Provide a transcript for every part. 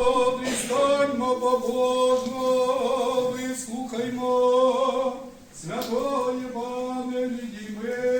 Господи, станьмо побожно, вислухаймо. Святої Євангелії миру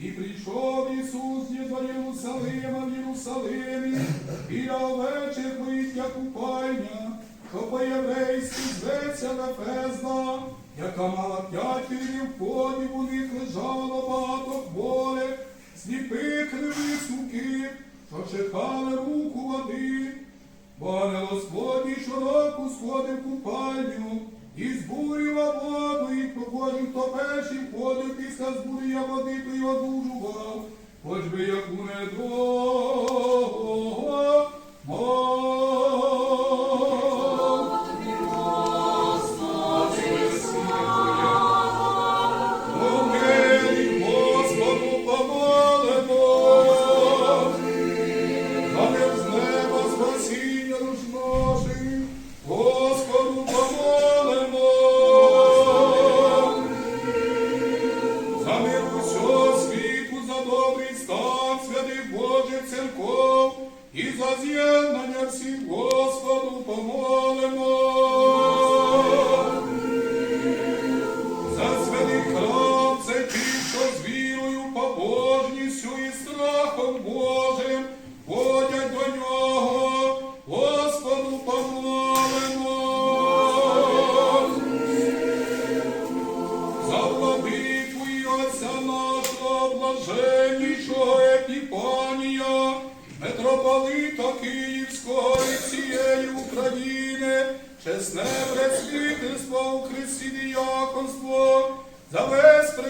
і прийшов Ісус до Єрусалима в Єрусалимі, біля овечих виття купальня, що по-єврейськи зветься Вефезда, яка мала п'ять вірів подів, у них лежало багато хворих, сліпих кривих суких, що чекали руку води. Бо ангел Господній щороку сходив купальню і збурював воду, і кожен, хто перший входив після я води, то й одужував, хоч би яку недовго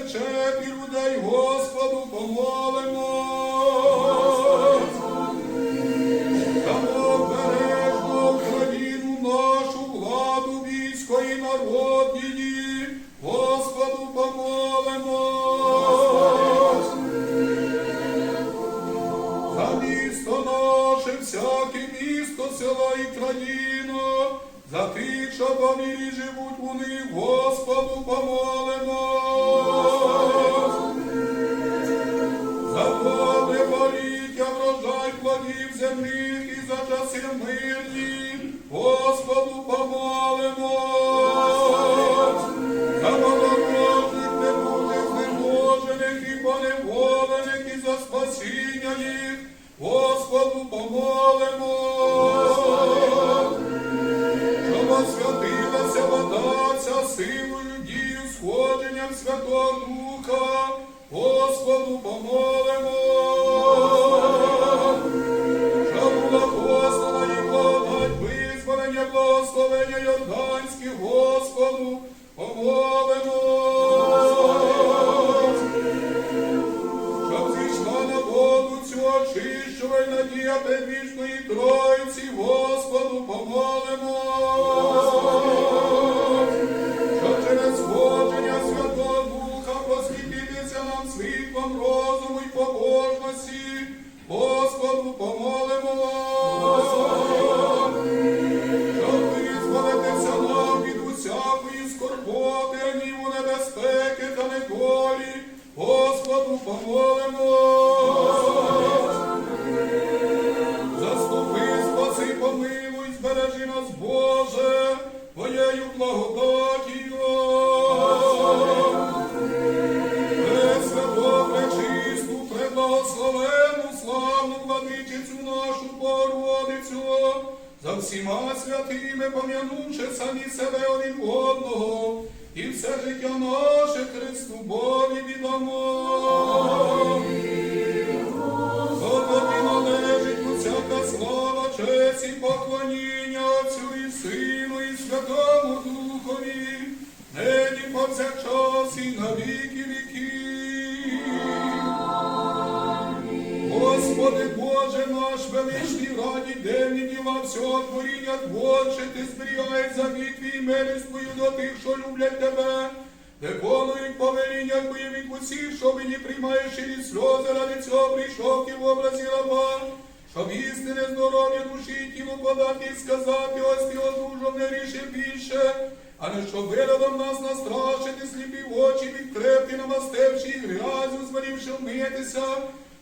весь причеп людей Господу помолимо. Та обережно Україну нашу владу військо і народ її, Господу помолимо. За місто наше, всяке місто, село і країну, за тих, що по мірі живуть них, Господу помолимо. Плодів земних і за часи мирні, Господу помолимо. За малорожних, небудих, неможених і поневолених і за спасіння їх, Господу помолимо. Щоб освятилася вода ця силою дію сходженням Святого Духа, Господу помолимо. Визволення, благословення Йорданське, Господу помолимо. Щоб зійшла на воду цю очищувань надія предвічної Троїці, Господу помолимо. Щоб через сходження Святого Духа просвітитися нам світлом розуму й побожності, Господу помолимо. Скорботи, гніву небезпеки та недолі, Господу помолимо. Заступи, спаси, помилуй, збережи нас, Боже, Твоєю благодатію. Пресвято, пречисту, преблагословену, славну владичицю нашу Богородицю, за всіма святими пом'янувши самі себе один одного, і все життя наше Христу Богу віддамо. Бо тобі належить усяка слава, честь і поклоніння Отцю і Сину, і Святому Духові, нині повсякчас і на віки віків. Господи Боже наш величний раді, день і во всього творіння Творче, ти зберігаєш що люблять тебе. Виконують повеління твої усіх, що мені приймаєш через сльози, ради цього прийшов ти в образі раба, щоб істине здоров'я душі і тілу подати і сказати, ось ти одружав не рішив більше, а не щоб вирадом нас настрашити, сліпі очі відкрити, намастивши і грязю, зваливши вмитися,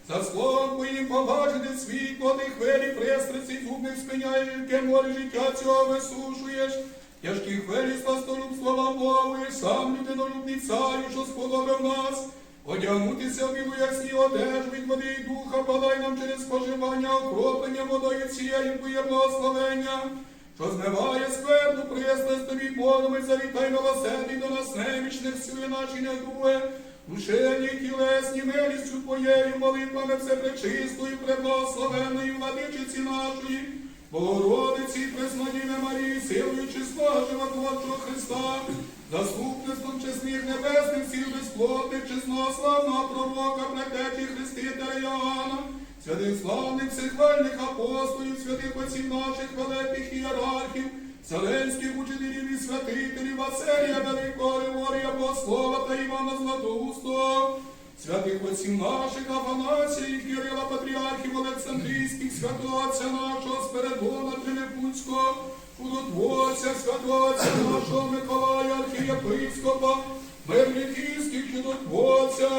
за словом твоїм побачити світло, ти хвилі пристрасті, зубних спиняєш, яке море життя цього висушуєш. Тяжкі хвилі сластолюб слова мови, сам людинолюбний царю, що сподобав нас, одягнутися в білу ясні одежу від води і духа, подай нам через споживання, окроплення водою цією твоє благословення, що змиває скверну пристрасть тобі і завітай милосерді до нас немічних сили наші не дуе, душевні тілесні милістю твоєю, молитвами все пречистою, преблагословенною владичиці нашої, Богородиці, Преснодіве Марії, силою чесного животворчого Христа, заступництвом чесних небесних сил безплотних, чесного славного пророка, предтечі Христителя Іоанна, святих славних всехвальних апостолів, святих отців наших великих ієрархів, Вселенських учителів і святителів, Василія Великого, Григорія Богослова та Івана Златоустого, святих отців наших Афанасія і Кирила Патріархів Олександрійських, святого Отця нашого Спиридона Тринепутського, чудотворця, святого Отця нашого Миколая, архієпископа, Мирниківських чудотворця,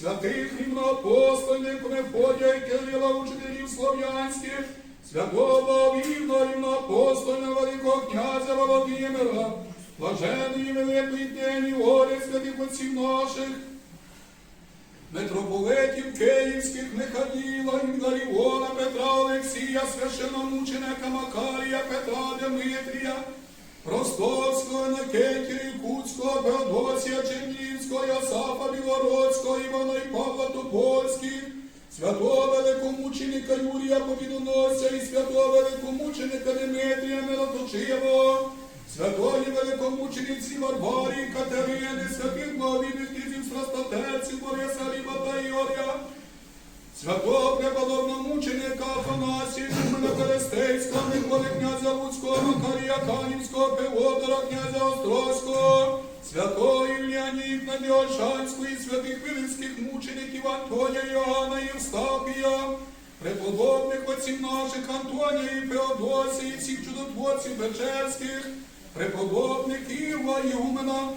святих рівноапостольних Мефодія і Кирила, учителів слов'янських, святого вірного рівноапостольного Великого князя Володимира, блаженої великої дені, горі святих отців наших, митрополитів Київських, Михаїла, Іларіона, Петра Олексія, священомученика Макарія, Петра Дмитрія, Ростовського, Никитія, Куцького, Феодосія, Чернівського, Йосафа Білородського, Івана і Павла Топольських, святого великомученика Юрія Побідоносця і святого великомученика Дмитрія Мироточивого, святої великомучениці Варварії Катерини, святих благовідних князів страстотерців Бориса Ріба та Іорія, святого преподобномученика Афанасія, Симона Перестейського, Миколи князя Луцького, Макарія Канівського, Пиводора, князя Острозького, святого Ілляні Ігнатія Ольшанського святих вилицьких мучеників Антонія, Іоанна і Євстахія, преподобних отців наших Антонія і Феодосії, всіх чудотворців Печерських, преподобних Іва, Ігумена,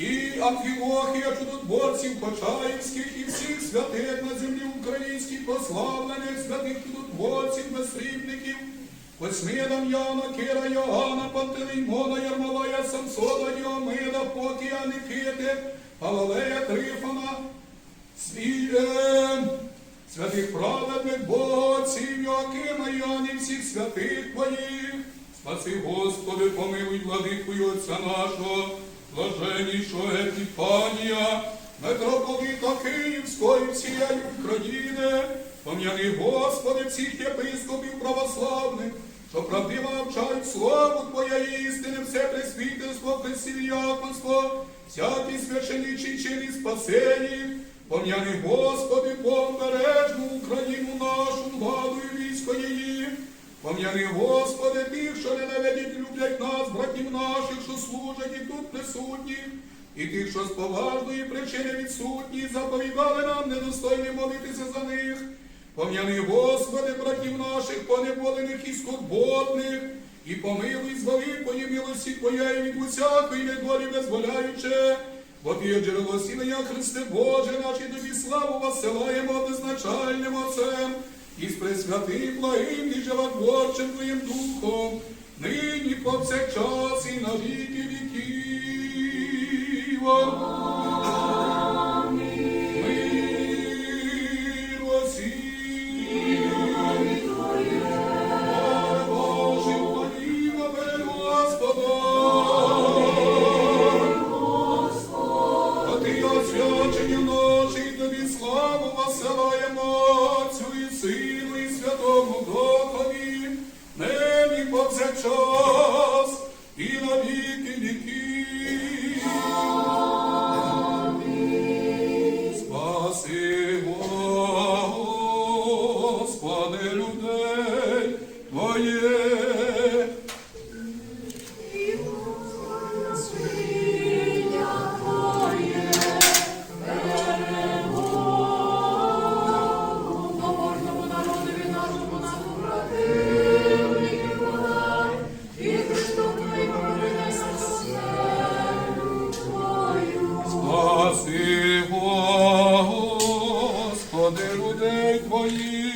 і Амфілохія, чудотворців Почаївських і всіх святих на землі українській, прославлених святих чудотворців, безсрібників, Восьми Дам'яна, Кира, Йоганна, Пантелеймона, Ярмолая, Самсона, Діомида, Покія, Никити, Павалея, Трифона, свій, е, святих праведних Богоців, Йоакима, Йоанні, всіх святих твоїх. Спаси, Господи, помилуй владикою Отця нашого, блаженнішого Епіфанія, митрополита Київської всієї України, пом'яни, Господи, всіх єпископів православних, що правдиво навчають славу Твоєї істини, все пресвітерство, пресвіяконство, всякі священичі чини спасені, пом'яни, Господи, побережну Пом'яни, Господи, тих, що ненавидять люблять нас, братів наших, що служать і тут присутні, і тих, що з поважної причини відсутні, заповідали нам недостойні молитися за них. Пом'яни, Господи, братів наших, поневолених і скорботних, і помилуй з великої милості Твоєї від усякої недолі визволяючи, бо Ти є джерело сілення Христе Боже, наші тобі славу посилаємо безначальним Отцем, і з пресвятим благим і животворчим Твоїм Духом, нині повсякчас і на віки віків. заради людей твоїх.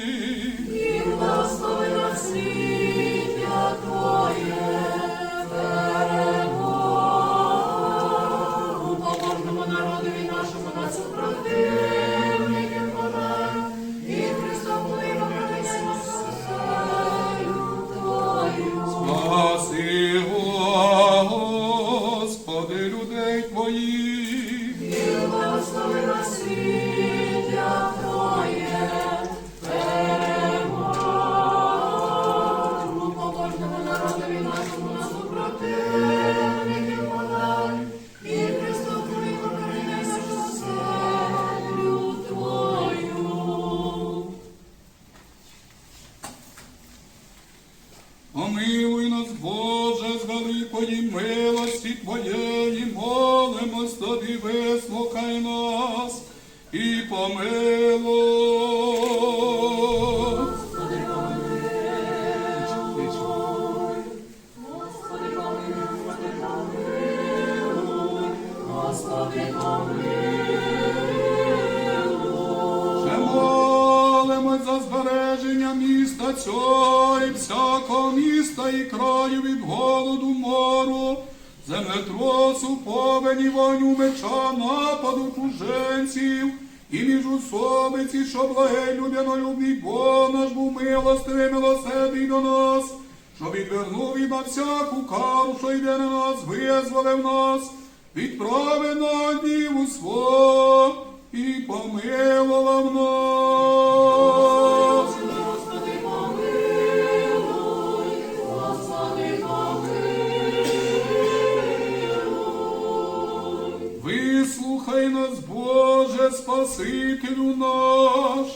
Цього і всякого міста і краю від голоду мору, землетросу, повені, вогню, меча, нападу чуженців, і міжусобиці, що благий, людянолюбний Бог наш був милостивий, милосердний до нас, що відвернув і на всяку кару, що йде на нас, визволив нас, відправи на діву свого і помилував нас. Спасителю наш,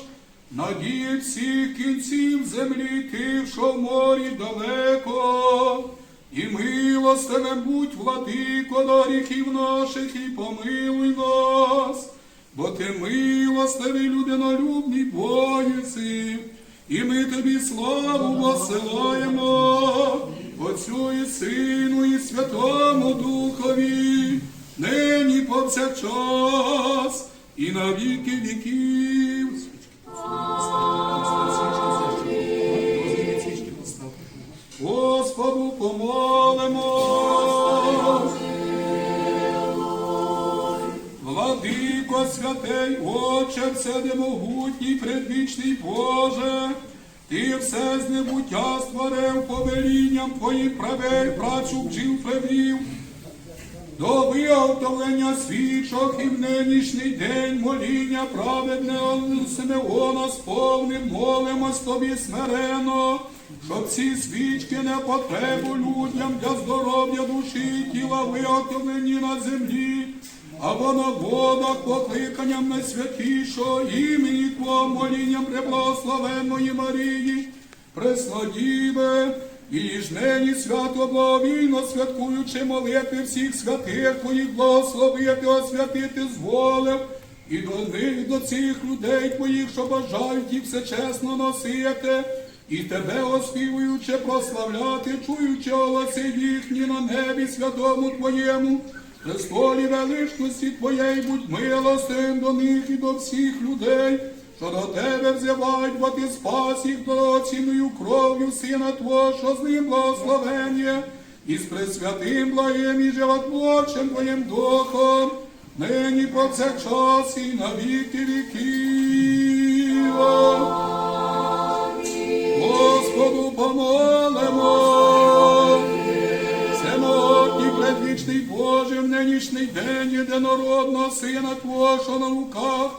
надії всіх кінців землі, ти, що в морі далеко, і милостиве будь, владико, до гріхів наших, і помилуй нас, бо ти милостивий людинолюбний боєси, і ми тобі славу посилаємо, Отцю і Сину, і Святому Духові, нині повсякчас, і на віки віків. Господу помолимо. Владико святий, Отче, вседемогутній, предвічний Боже, Ти все з небуття створив повелінням Твоїх правей, працю бджіл плевів, до виготовлення свічок і в нинішній день моління праведного Симеона сповнив, молимось тобі смирено, щоб ці свічки не потребу людям для здоров'я душі і тіла виготовлені на землі, або на водах покликанням найсвятішого імені Твого молінням преблагословенної Марії, Преснодіве, і ж нині свято благовійно святкуючи молитви всіх святих Твоїх благословити, освятити зволив, і до них, до цих людей Твоїх, що бажають їх все чесно носити, і Тебе, оспівуючи, прославляти, чуючи голоси їхні на небі святому Твоєму, престолі величності Твоєї, будь милостивим до них і до всіх людей, що до тебе взивають, бо ти спас їх дорогоцінною кров'ю Сина Твого, що з ним благословення, і з пресвятим благим і животворчим Твоїм Духом, нині повсякчас і на віки віків. Господу помолимо. Всемогутній предвічний Боже, в нинішній день єдинородного Сина Твого, що на руках,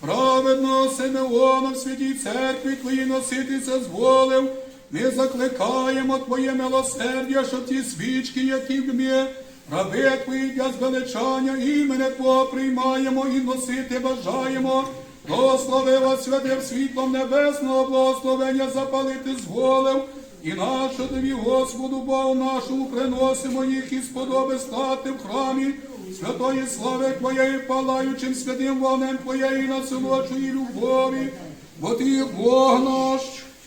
праведного Симеона в святій церкві Твоїй носитися зволив, ми закликаємо Твоє милосердя, щоб ті свічки, які в ми, раби Твої для звеличання імене Твого приймаємо і носити бажаємо. Благослови вас святим світлом небесного благословення запалити зволив, і нашу тобі, Господу, Богу нашому, приносимо їх і сподоби стати в храмі святої слави Твоєї, палаючим святим вогнем Твоєї насолодшої любові, бо Ти Бог наш,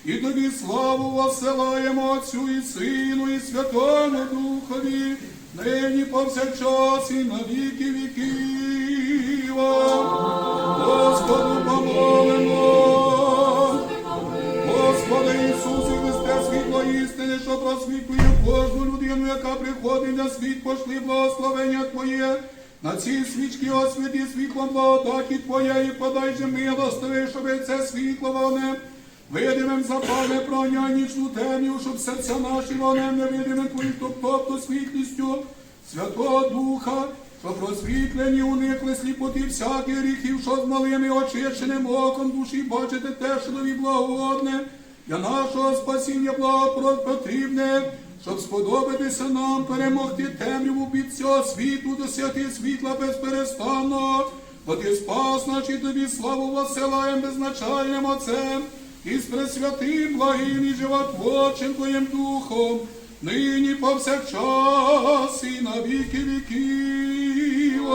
і тобі славу посилаємо Отцю і Сину, і Святому Духові, нині повсякчас і на віки віків. Господу помолимо. Що просвітлює кожну людину, яка приходить на світ, пошли благословення Твоє. На ці свічки освіти світлом благодаті Твоєї, подай же милостивий, щоб це світло вогнем, видимим запале проня нічну темню, щоб серця наші вогнем невидимим Твоїм, тобто світлістю Святого Духа, що просвітлені уникли сліпоти всяких гріхів, що з малими очищеним оком душі бачите те, що нові благодне, для нашого спасіння благо потрібне, щоб сподобатися нам перемогти темряву від цього світу, досягти світла безперестанного. Бо ти спас наш і тобі славу веселаєм безначальним Отцем, і з пресвятим, благим і животворчим Твоїм Духом, нині повсякчас і на віки віків.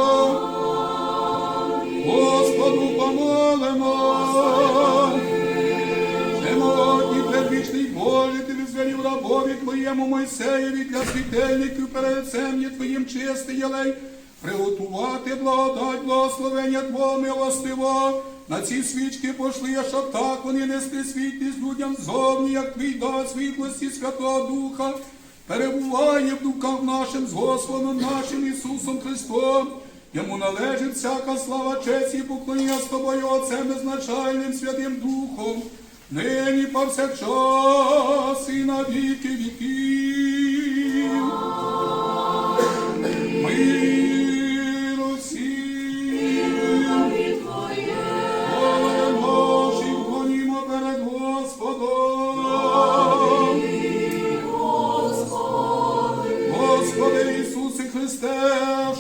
Господу помолимо. Всемогутній предвічний Боже, ти визволів рабові Твоєму Мойсеєві для світильників перед є Твоїм чистий єлей, приготувати благодать, благословення Твого милостиво. На ці свічки пошли, щоб так вони несли світлість людям зовні, як Твій дар світлості Святого Духа, перебуває в духах нашим з Господом нашим Ісусом Христом. Йому належить всяка слава, честь і поклоніння з тобою, Отцем безначальним Святим Духом, нині повсякчас і на віки віків. Тобі Твоє, Воле Божі, вклонімо перед Господом. Господи Ісусе Христе,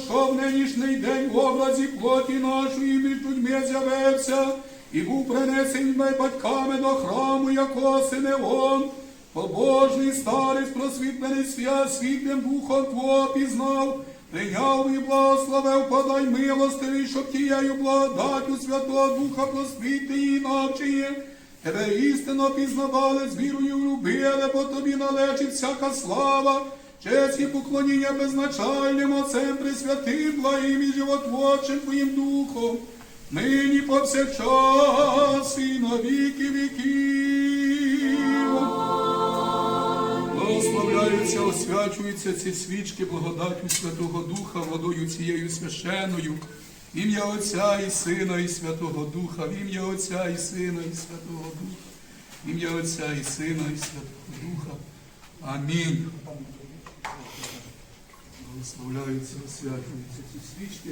що в нинішній день в образі плоті нашої між людьми з'явився, і був принесений ми батьками до храму, якого Синевон, побожний старець, просвітлений свят, світлим духом Твого пізнав, прийняв і благословив, подай милостивий, щоб тією благодаттю Святого Духа просвіти і навчиє. Тебе істинно пізнавали, з вірою любили, бо тобі належить всяка слава, честь і поклоніння безначальним Отцем Пресвятим, благим і животворчим Твоїм Духом, нині повсякчас і на віки віків. Благословляються, освячуються ці свічки благодаттю Святого Духа, водою цією священною. В ім'я Отця і Сина, і Святого Духа, в ім'я Отця і Сина, і Святого Духа, ім'я Отця і Сина, і Святого Духа. Амінь. Благословляються, освячуються ці свічки.